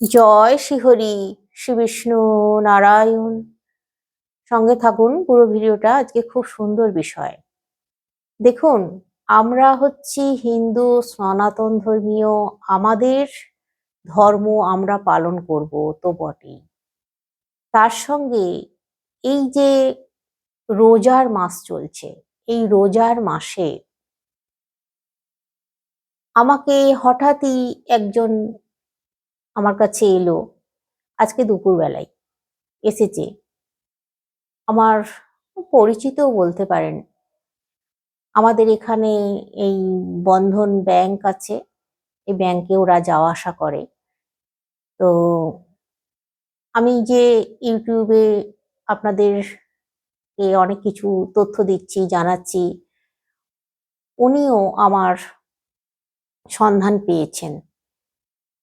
জয় শ্রীহরি শ্রী বিষ্ণু নারায়ণ। সঙ্গে থাকুন পুরো ভিডিওটা, আজকে খুব সুন্দর বিষয়। দেখুন, আমরা হচ্ছি হিন্দু, সনাতন ধর্মীয়, আমাদের ধর্ম আমরা পালন করব তো বটেই। তার সঙ্গে এই যে রোজার মাস চলছে, এই রোজার মাসে আমাকে হঠাৎই একজন আমার কাছে এলো আজকে দুপুরবেলায়। এসেছে। আমার পরিচিতও বলতে পারেন। আমাদের এখানে এই বন্ধন ব্যাংক আছে। এই ব্যাংকে ওরা যাওয়া আসা করে। তো আমি যে ইউটিউবে আপনাদের এ অনেক কিছু তথ্য দিচ্ছি, জানাচ্ছি, উনিও আমার সন্ধান পেয়েছেন।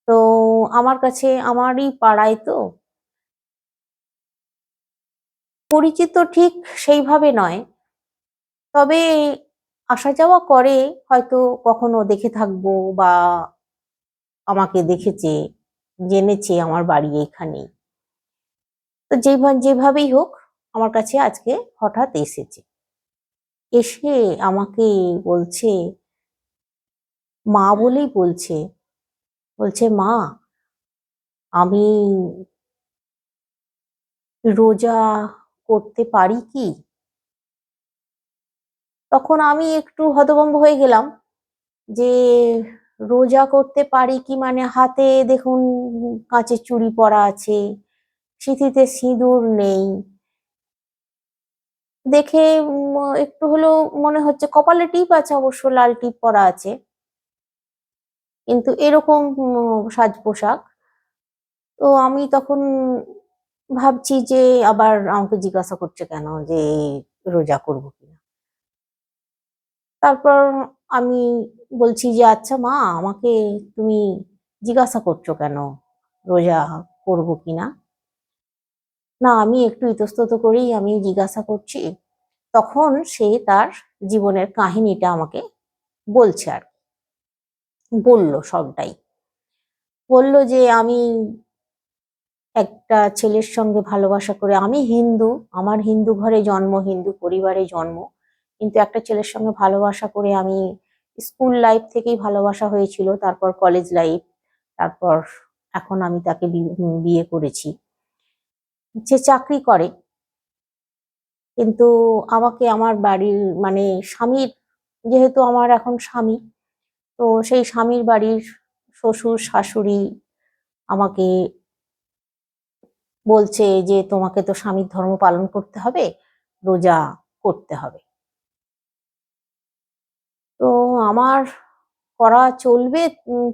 তো আমার কাছে, আমারই পাড়ায় তো। পরিচিত ঠিক সেইভাবে নয়। তবে আসা যাওয়া করে, হয়তো কখনো দেখে থাকব বা আমাকে দেখেছে, জেনেছে আমার বাড়ি এখানে। তো যেভাবে যেভাবেই হোক, আমার কাছে আজকে হঠাৎ এসেছে। এসে আমাকে বলছে, মা বলেই বলছে বলছে, মা আমি রোজা করতে পারি কি? তখন আমি একটু হতভম্ব হয়ে গেলাম যে রোজা করতে পারি কি মানে হাতে দেখুন কাঁচের চুড়ি পরা আছে, সিঁথিতে সিঁদুর নেই। দেখে একটু হলেও মনে হচ্ছে কপালে টিপ আছে অবশ্য, লাল টিপ পরা আছে। কিন্তু এরকম সাজ পোশাক তো আমি তখন ভাবছি যে আবার আমাকে জিজ্ঞাসা করছে কেন যে রোজা করব কিনা। তারপর আমি বলছি যে আচ্ছা মা, আমাকে তুমি জিজ্ঞাসা করছ কেন রোজা করব কিনা? না, আমি একটু ইতস্তত করেই আমি জিজ্ঞাসা করছি। তখন সে তার জীবনের কাহিনীটা আমাকে বলছে আর বলল সবটাই। বলল যে, আমি একটা ছেলের সঙ্গে ভালোবাসা করে, আমি হিন্দু, আমার হিন্দু ঘরে জন্ম, হিন্দু পরিবারে জন্ম, কিন্তু একটা ছেলের সঙ্গে ভালোবাসা করে আমি স্কুল লাইফ থেকেই ভালোবাসা হয়েছিল, তারপর কলেজ লাইফ, তারপর এখন আমি তাকে বিয়ে করেছি। যে চাকরি করে, কিন্তু আমাকে আমার বাড়ির মানে স্বামীর, যেহেতু আমার এখন স্বামী, তো সেই স্বামীর বাড়ির শ্বশুর, শাশুড়ি আমাকে বলছে যে, তোমাকে তো স্বামীর ধর্ম পালন করতে হবে, রোজা করতে হবে। তো আমার করা চলবে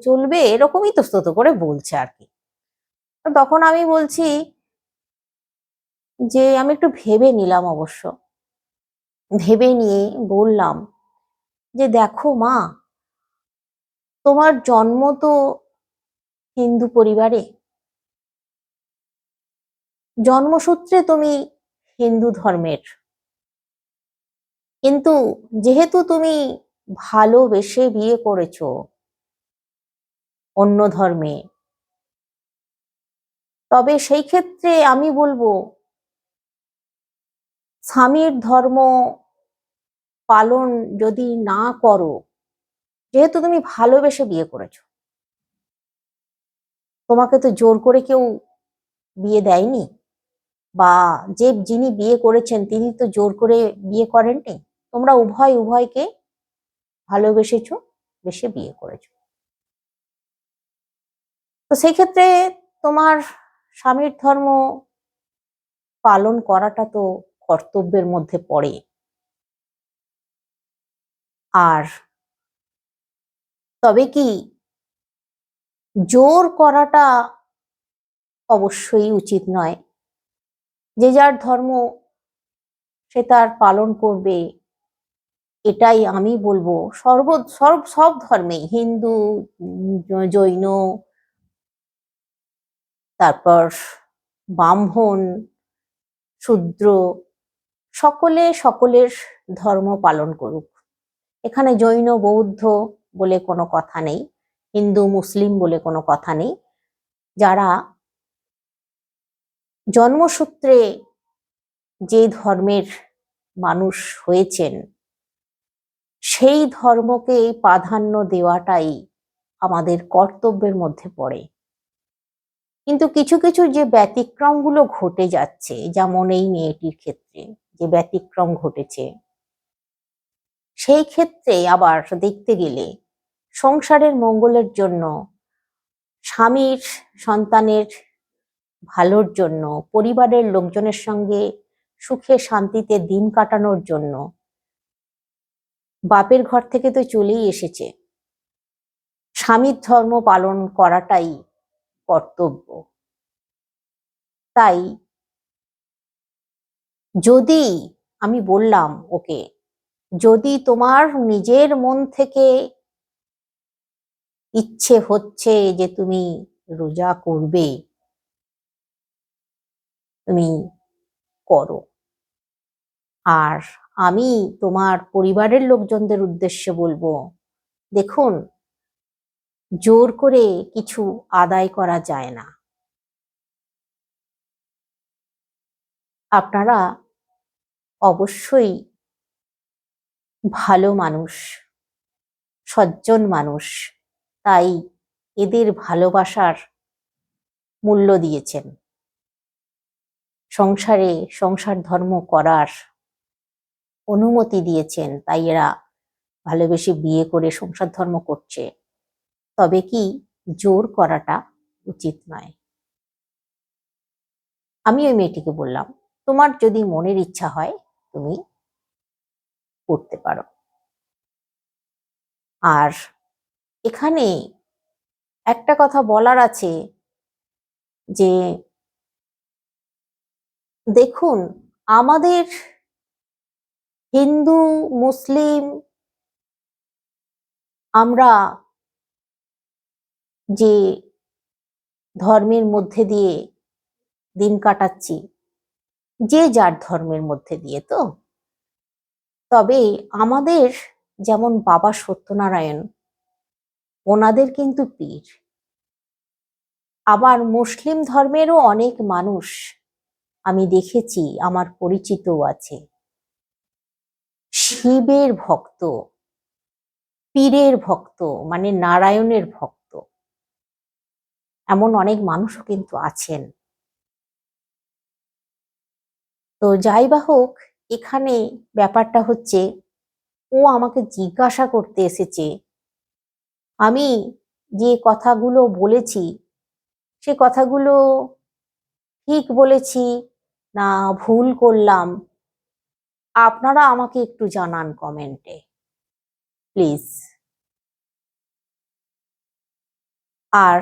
চলবে এরকমই তো স্তত করে বলছে আর কি। তখন আমি বলছি যে, আমি একটু ভেবে নিলাম অবশ্য। ভেবে নিয়ে বললাম যে, দেখো মা, তোমার জন্ম তো হিন্দু পরিবারে জন্মসূত্রে তুমি হিন্দু ধর্মের। কিন্তু যেহেতু তুমি ভালোবেসে বিয়ে করেছ অন্য ধর্মে, তবে সেই ক্ষেত্রে আমি বলব, স্বামীর ধর্ম পালন যদি না করো, যেহেতু তুমি ভালোবেসে বিয়ে করেছ, তোমাকে তো জোর করে কেউ বিয়ে দেয়নি। বা যে যিনি বিয়ে করেছেন, তিনি তো জোর করে বিয়ে করেননি। তোমরা উভয় উভয়কে ভালোবেসেছ, বেশি বিয়ে করেছ। তো সেই ক্ষেত্রে তোমার স্বামীর ধর্ম পালন করাটা তো কর্তব্যের মধ্যে পড়ে। আর তবে কি জোর করাটা অবশ্যই উচিত নয়। যে যার ধর্ম সে তার পালন করবে। এটাই আমি বলব। সর্ব সর্ব, সব ধর্মে হিন্দু, জৈন, তারপর ব্রাহ্মণ, শূদ্র, সকলে সকলের ধর্ম পালন করুক। এখানে জৈন, বৌদ্ধ বলে কোনো কথা নেই। হিন্দু, মুসলিম বলে কোনো কথা নেই। যারা জন্মসূত্রে যে ধর্মের মানুষ হয়েছেন, সেই ধর্মকে প্রাধান্য দেওয়াটাই আমাদের কর্তব্যের মধ্যে পড়ে। কিন্তু কিছু কিছু যে ব্যতিক্রমগুলো ঘটে যাচ্ছে, যেমন এই মেয়েটির ক্ষেত্রে যে ব্যতিক্রম ঘটেছে, সেই ক্ষেত্রে আবার দেখতে গেলে সংসারের মঙ্গলের জন্য স্বামীর সন্তানের ভালোর জন্য, পরিবারের লোকজনের সঙ্গে সুখে শান্তিতে দিন কাটানোর জন্য। বাপের ঘর থেকে তো চলেই এসেছে। স্বামীর ধর্ম পালন করাটাই কর্তব্য। তাই যদি আমি বললাম ওকে, যদি তোমার নিজের মন থেকে ইচ্ছে হচ্ছে যে তুমি রোজা করবে তুমি করো। আর আমি তোমার পরিবারের লোকজনদের উদ্দেশ্যে বলব, দেখুন, জোর করে কিছু আদায় করা যায় না। আপনারা অবশ্যই ভালো মানুষ, সজ্জন মানুষ, তাই এদের ভালোবাসার মূল্য দিয়েছেন। সংসারে সংসার ধর্ম করার অনুমতি দিয়েছেন, তাই এরা ভালোবেসে বিয়ে করে সংসার ধর্ম করছে। তবে কি জোর করাটা উচিত নয়? আমি ওই মেয়েটিকে বললাম, তোমার যদি মনের ইচ্ছা হয়, তুমি করতে পারো। আর এখানে একটা কথা বলার আছে যে দেখুন, আমাদের হিন্দু, মুসলিম আমরা যে ধর্মের মধ্যে দিয়ে দিন কাটাচ্ছি, যে যার ধর্মের মধ্যে দিয়ে তো। তবে আমাদের যেমন বাবা সত্যনারায়ণ, ওনাদের কিন্তু পীর। আবার মুসলিম ধর্মেরও অনেক মানুষ আমি দেখেছি, আমার পরিচিতও আছে। শিবের ভক্ত, পীরের ভক্ত মানে নারায়ণের ভক্ত। এমন অনেক মানুষও কিন্তু আছেন। তো যাই বা হোক, এখানে ব্যাপারটা হচ্ছে, ও আমাকে জিজ্ঞাসা করতে এসেছে, আমি যে কথাগুলো বলেছি, সে কথাগুলো ঠিক বলেছি না, ভুল করলাম। আপনারা আমাকে একটু জানান কমেন্টে। প্লিজ। আর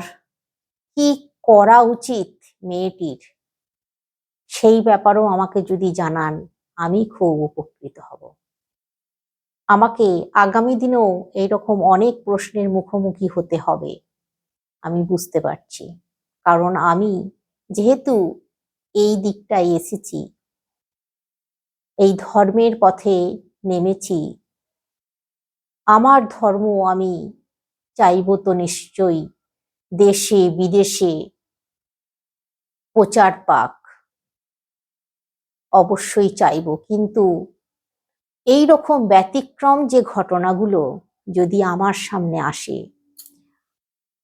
কি করা উচিত মেয়েটির? সেই ব্যাপারেও আমাকে যদি জানান, আমি খুব উপকৃত হব। আমাকে আগামী দিনেও এইরকম অনেক প্রশ্নের মুখোমুখি হতে হবে, আমি বুঝতে পারছি। কারণ আমি যেহেতু এই দিকটায় এসেছি। এই ধর্মের পথে নেমেছি। আমার ধর্ম আমি চাইব তো নিশ্চয়ই দেশে, বিদেশে প্রচার পাক। অবশ্যই চাইব, কিন্তু এই রকম ব্যতিক্রম যে ঘটনাগুলো যদি আমার সামনে আসে,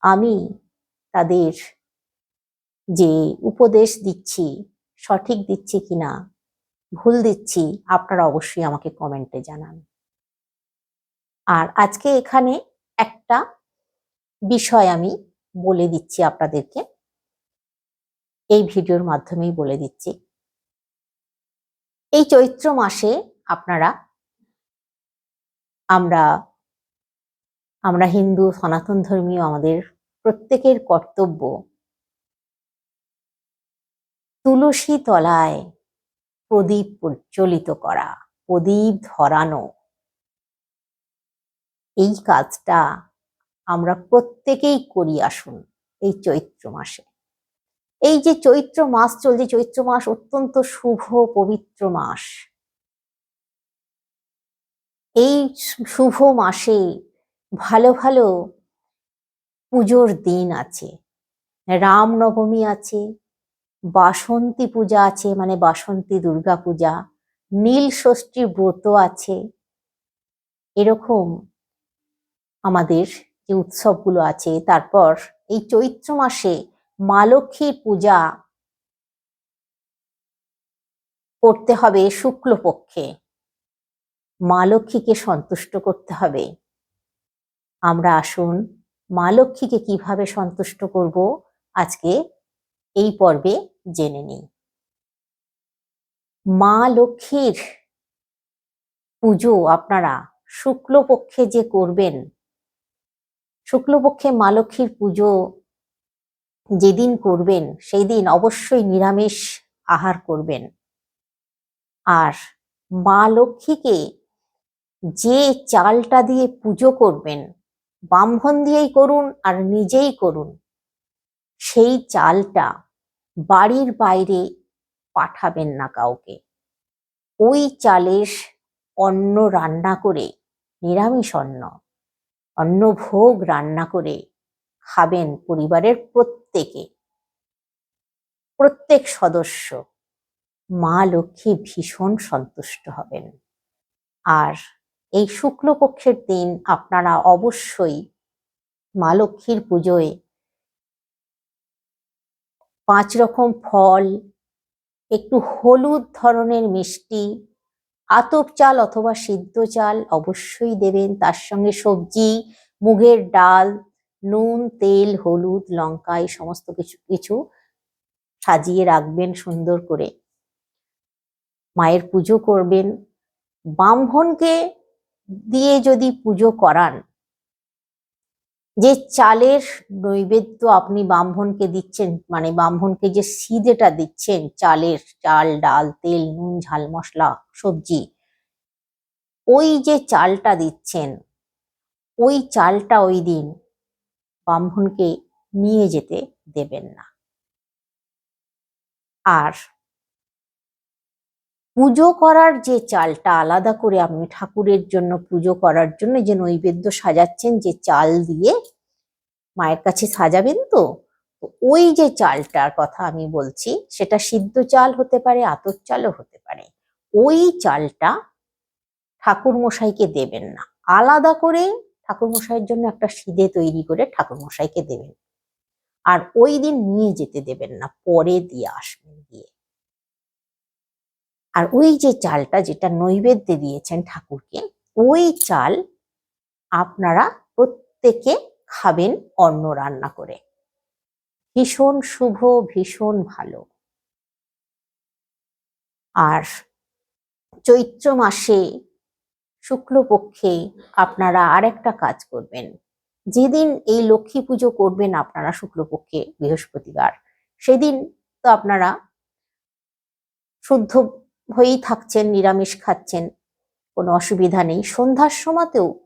আমি তাদের যে উপদেশ দিচ্ছি, সঠিক দিচ্ছি কিনা, ভুল দিচ্ছি, আপনারা অবশ্যই আমাকে কমেন্টে জানান। আর আজকে এখানে একটা বিষয় আমি বলে দিচ্ছি আপনাদেরকে। এই ভিডিওর মাধ্যমেই বলে দিচ্ছি। এই চৈত্র মাসে আপনারা, আমরা আমরা হিন্দু, সনাতন ধর্মীয় আমাদের প্রত্যেকের কর্তব্য তুলসী তলায় প্রদীপ প্রজ্বলিত করা, প্রদীপ ধরানো। এই কাজটা আমরা প্রত্যেকেই করি আসুন এই চৈত্র মাসে। এই যে চৈত্র মাস চলছে, চৈত্র মাস অত্যন্ত শুভ, পবিত্র মাস। এই শুভ মাসে ভালো ভালো পুজোর দিন আছে। রামনবমী আছে বাসন্তী পূজা আছে মানে বাসন্তী দুর্গা পূজা। নীল ষষ্ঠীর ব্রত আছে। এরকম আমাদের যে উৎসবগুলো আছে, তারপর এই চৈত্র মাসে মা লক্ষ্মীর পূজা করতে হবে শুক্লপক্ষে। মা লক্ষ্মীকে সন্তুষ্ট করতে হবে। আমরা আসুন মা লক্ষ্মীকে কীভাবে সন্তুষ্ট করব আজকে এই পর্বে জেনে নিই। মা লক্ষ্মীর পুজো আপনারা শুক্লপক্ষে যে করবেন, শুক্লপক্ষে মা লক্ষ্মীর পুজো যেদিন করবেন সেই দিন অবশ্যই নিরামিষ আহার করবেন। আর মা লক্ষ্মীকে যে চালটা দিয়ে পুজো করবেন ব্রাহ্মণ দিয়েই করুন আর নিজেই করুন, সেই চালটা বাড়ির বাইরে পাঠাবেন না কাউকে। ওই চালের অন্ন রান্না করে, নিরামিষ অন্ন অন্ন ভোগ রান্না করে খাবেন পরিবারের প্রত্যেকে। প্রত্যেক সদস্য মা লক্ষ্মী ভীষণ সন্তুষ্ট হবেন। আর এই শুক্লপক্ষের দিন আপনারা অবশ্যই মা লক্ষ্মীর পুজোয় পাঁচ রকম ফল, একটু হলুদ ধরনের মিষ্টি, আতপ চাল অথবা সিদ্ধ চাল অবশ্যই দেবেন। তার সঙ্গে সবজি, মুগের ডাল, নুন, তেল, হলুদ, লঙ্কা এই সমস্ত কিছু কিছু সাজিয়ে রাখবেন সুন্দর করে। মায়ের পুজো করবেন। ব্রাহ্মণকে দিয়ে যদি পুজো করান যে চালের নৈবেদ্য আপনি ব্রাহ্মণকে দিচ্ছেন মানে ব্রাহ্মণকে যে সিদেটা দিচ্ছেন, চালের চাল, ডাল, তেল, নুন, ঝাল, মশলা, সবজি, ওই যে চালটা দিচ্ছেন, ওই চালটা ওই দিন ব্রাহ্মণকে নিয়ে যেতে দেবেন না। আর পুজো করার যে চালটা আলাদা করে আপনি ঠাকুরের জন্য পুজো করার জন্য যে নৈবেদ্য সাজাচ্ছেন, যে চাল দিয়ে মায়ের কাছে সাজাবেন তো ওই যে চালটার কথা আমি বলছি, সেটা সিদ্ধ চাল হতে পারে, আতর চালও হতে পারে। ওই চালটা ঠাকুর মশাইকে দেবেন না। আলাদা করে ঠাকুর মশাইয়ের জন্য একটা সিদে তৈরি করে ঠাকুর মশাইকে দেবেন। আর ওই দিন নিয়ে যেতে দেবেন না, পরে দিয়ে আসবেন দিয়ে আর ওই যে চালটা যেটা নৈবেদ্যে দিয়েছেন ঠাকুরকে, ওই চাল আপনারা প্রত্যেকে খাবেন অন্ন রান্না করে। ভীষণ শুভ, ভীষণ ভালো। আর চৈত্র মাসে শুক্লপক্ষে আপনারা আরেকটা কাজ করবেন। যেদিন এই লক্ষ্মী পুজো করবেন আপনারা শুক্লপক্ষে বৃহস্পতিবার, সেদিন তো আপনারা শুদ্ধ হয়েই থাকছেন, নিরামিষ খাচ্ছেন, কোনো অসুবিধা নেই। সন্ধ্যার সময়তেও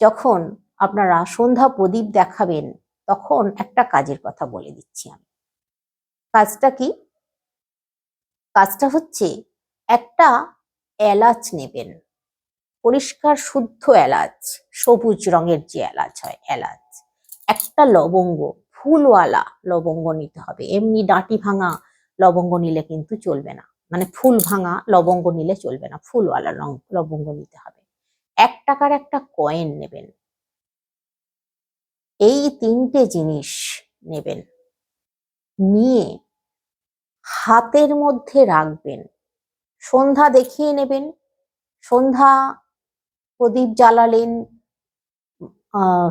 যখন আপনারা সন্ধ্যা প্রদীপ দেখাবেন, তখন একটা কাজের কথা বলে দিচ্ছি আমি। কাজটা কি? কাজটা হচ্ছে একটা এলাচ নেবেন। পরিষ্কার, শুদ্ধ এলাচ, সবুজ রঙের যে এলাচ হয়, এলাচ। একটা লবঙ্গ, ফুলওয়ালা লবঙ্গ নিতে হবে। এমনি ডাঁটি ভাঙা লবঙ্গ নিলে কিন্তু চলবে না। মানে ফুল ভাঙা লবঙ্গ নিলে চলবে না, ফুলওয়ালা লং- লবঙ্গ নিতে হবে। এক টাকার একটা কয়েন নেবেন। এই তিনটে জিনিস নেবেন। নিয়ে হাতের মধ্যে রাখবেন। সন্ধ্যা দেখিয়ে নেবেন। সন্ধ্যা প্রদীপ জ্বালালেন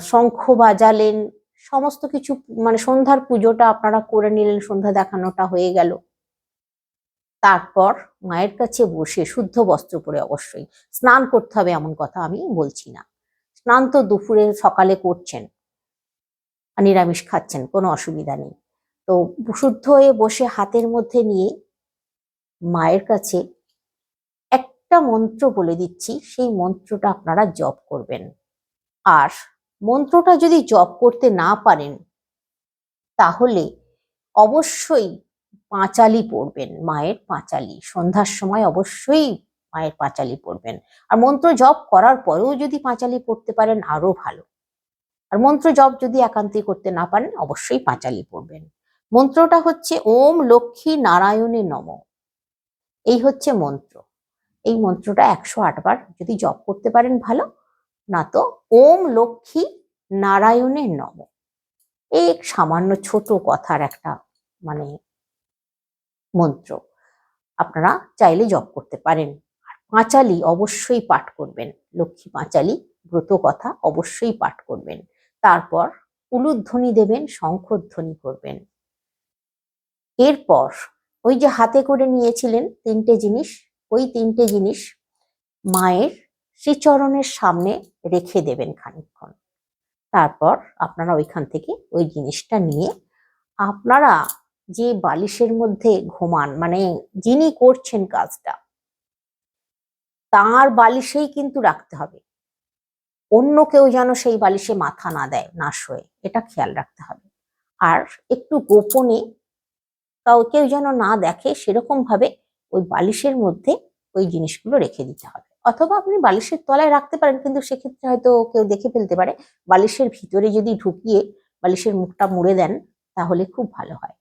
শঙ্খ বাজালেন, সমস্ত কিছু মানে সন্ধ্যার পুজোটা আপনারা করে নিলেন, সন্ধ্যা দেখানোটা হয়ে গেল। তারপর মায়ের কাছে বসে শুদ্ধ বস্ত্র পরে অবশ্যই স্নান করতে হবে এমন কথা আমি বলছি না। স্নান তো দুপুরে সকালে করছেন, নিরামিষ খাচ্ছেন, কোনো অসুবিধা নেই। তো শুদ্ধ হয়ে বসে হাতের মধ্যে নিয়ে মায়ের কাছে একটা মন্ত্র বলে দিচ্ছি, সেই মন্ত্রটা আপনারা জপ করবেন। আর মন্ত্রটা যদি জপ করতে না পারেন, তাহলে অবশ্যই পাঁচালি পড়বেন, মায়ের পাঁচালি। সন্ধ্যার সময় অবশ্যই মায়ের পাঁচালি পড়বেন। আর মন্ত্র জপ করার পরেও যদি পাঁচালি পড়তে পারেন, আরও ভালো। আর মন্ত্র জপ যদি একান্তই করতে না পারেন, অবশ্যই পাঁচালি পড়বেন। মন্ত্রটা হচ্ছে ওম লক্ষ্মী নারায়ণে নম। এই হচ্ছে মন্ত্র। এই মন্ত্রটা একশো আটবার যদি জপ করতে পারেন ভালো, না তো ওম লক্ষ্মী নারায়ণের নম। এই সামান্য ছোট কথার একটা মানে মন্ত্র। আপনারা চাইলে জপ করতে পারেন। আর পাঁচালি অবশ্যই পাঠ করবেন। লক্ষ্মী পাঁচালি ব্রত কথা অবশ্যই পাঠ করবেন। তারপর উলুধ্বনি দেবেন, শঙ্খধ্বনি করবেন। এরপর ওই যে হাতে করে নিয়েছিলেন তিনটে জিনিস, ওই তিনটে জিনিস মায়ের শ্রীচরণের সামনে রেখে দেবেন খানিকক্ষণ। তারপর আপনারা ওইখান থেকে ওই জিনিসটা নিয়ে আপনারা যে বালিশের মধ্যে ঘুমান মানে যিনি করছেন কাজটা, তার বালিশেই কিন্তু রাখতে হবে। অন্য কেউ যেন সেই বালিশে মাথা না দেয়, না শোয়ে, এটা খেয়াল রাখতে হবে। আর একটু গোপনে কাউ কেউ যেন না দেখে সেরকম ভাবে ওই বালিশের মধ্যে ওই জিনিসগুলো রেখে দিতে হবে। অথবা আপনি বালিশের তলায় রাখতে পারেন, কিন্তু সেক্ষেত্রে হয়তো কেউ দেখে ফেলতে পারে, বালিশের ভিতরে যদি ঢুকিয়ে বালিশের মুখটা মুড়ে দেন, তাহলে খুব ভালো হয়।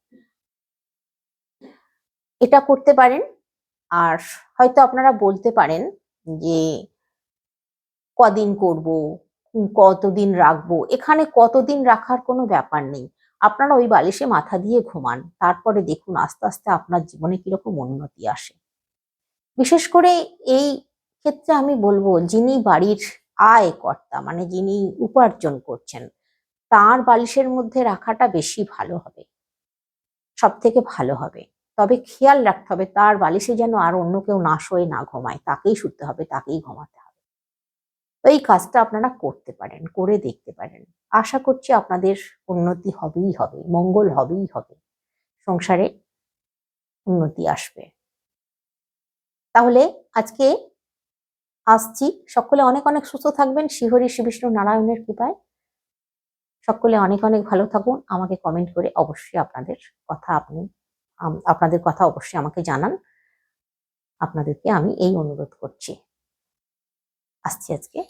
এটা করতে পারেন। আর হয়তো আপনারা বলতে পারেন যে, কদিন করব, কতদিন রাখব, এখানে কতদিন রাখার কোনো ব্যাপার নেই। আপনারা ওই বালিশে মাথা দিয়ে ঘুমান, তারপরে দেখুন আস্তে আস্তে আপনার জীবনে কীরকম উন্নতি আসে। বিশেষ করে এই ক্ষেত্রে আমি বলব, যিনি বাড়ির আয় কর্তা মানে যিনি উপার্জন করছেন, তার বালিশের মধ্যে রাখাটা বেশি ভালো হবে। সব থেকে ভালো হবে। তবে খেয়াল রাখতে হবে, তার বালিশে যেন আর অন্য কেউ না শোয়ে, না ঘুমায়। তাকেই শুতে হবে, তাকেই ঘুমাতে হবে। তো এই কাজটা আপনারা করতে পারেন, করে দেখতে পারেন। আশা করছি আপনাদের উন্নতি হবেই হবে, মঙ্গল হবেই হবে। সংসারে উন্নতি আসবে। তাহলে আজকে আসছি। সকলে অনেক অনেক সুস্থ থাকবেন। শ্রীহরি শ্রী বিষ্ণু নারায়ণের কৃপায়। সকলে অনেক অনেক ভালো থাকুন। আমাকে কমেন্ট করে অবশ্যই আপনাদের কথা আপনি আপনাদের কথা অবশ্যই আমাকে জানান। আপনাদেরকে আমি এই অনুরোধ করছি। আসছি আজকে।